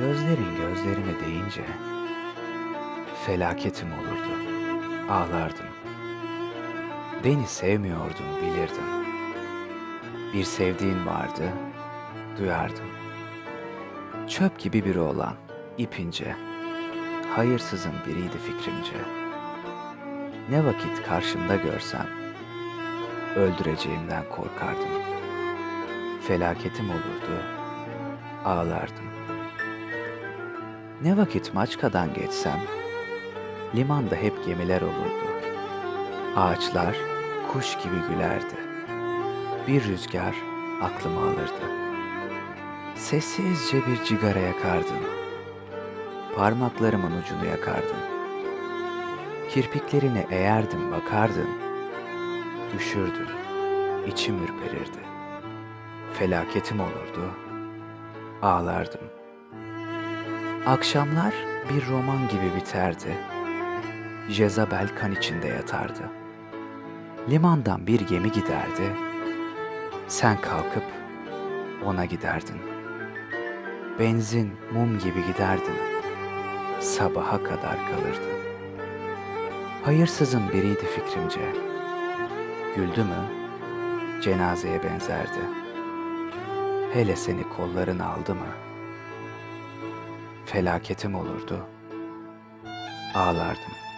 Gözlerin gözlerime değince felaketim olurdu. Ağlardım. Beni sevmiyordun bilirdim. Bir sevdiğin vardı, duyardım. Çöp gibi biri olan, ipince, hayırsızın biriydi fikrimce. Ne vakit karşımda görsem, öldüreceğimden korkardım. Felaketim olurdu, ağlardım. Ne vakit Maçka'dan geçsem, limanda hep gemiler olurdu. Ağaçlar kuş gibi gülerdi. Bir rüzgar aklımı alırdı. Sessizce bir cigara yakardım. Parmaklarımın ucunu yakardım. Kirpiklerine eğerdim bakardım. Üşürdüm, içim ürperirdi. Felaketim olurdu, ağlardım. Akşamlar bir roman gibi biterdi. Jezabel kan içinde yatardı. Limandan bir gemi giderdi. Sen kalkıp ona giderdin. Benzin mum gibi giderdin. Sabaha kadar kalırdın. Hayırsızın biriydi fikrimce. Güldü mü cenazeye benzerdi. Hele seni kollarına aldı mı felaketim olurdu. Ağlardım.